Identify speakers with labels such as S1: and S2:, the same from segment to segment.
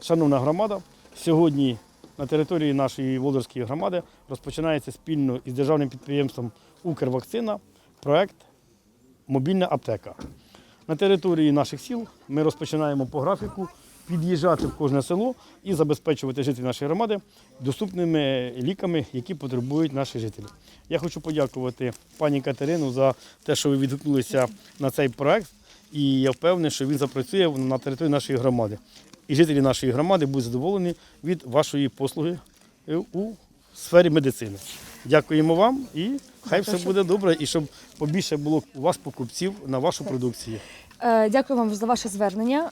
S1: Шановна громада, сьогодні на території нашої Володарської громади розпочинається спільно із державним підприємством Укрвакцина проект Мобільна аптека. На території наших сіл ми розпочинаємо по графіку під'їжджати в кожне село і забезпечувати жителів нашої громади доступними ліками, які потребують наші жителі. Я хочу подякувати пані Катерину за те, що ви відгукнулися на цей проект, і я впевнений, що він запрацює на території нашої громади. І жителі нашої громади будуть задоволені від вашої послуги е, у сфері медицини. Дякуємо вам і хай все буде добре, і щоб побільше було у вас покупців на вашу продукцію.
S2: Е, Дякую вам за ваше звернення,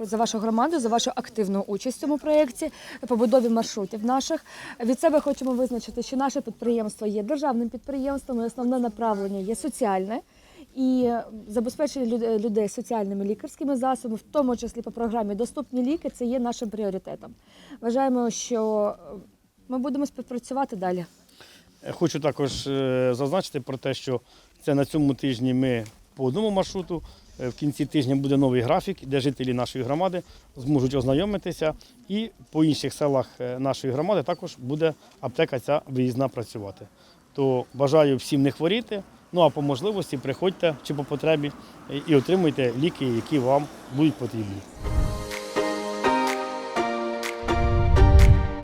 S2: е, за вашу громаду, за вашу активну участь в цьому проєкті, побудові маршрутів наших. Від себе хочемо визначити, що наше підприємство є державним підприємством, і основне направлення є соціальне. І забезпечення людей соціальними лікарськими засобами, в тому числі по програмі Доступні ліки, це є нашим пріоритетом. Вважаємо, що е, ми будемо співпрацювати далі.
S1: Е, Хочу також е, зазначити про те, що це на цьому тижні ми по одному маршруту. В кінці тижня буде новий графік, де жителі нашої громади зможуть ознайомитися. І по інших селах нашої громади також буде аптека ця виїзна працювати. То бажаю всім не хворіти. Ну а по можливості приходьте чи по потребі і отримуйте ліки, які вам будуть потрібні.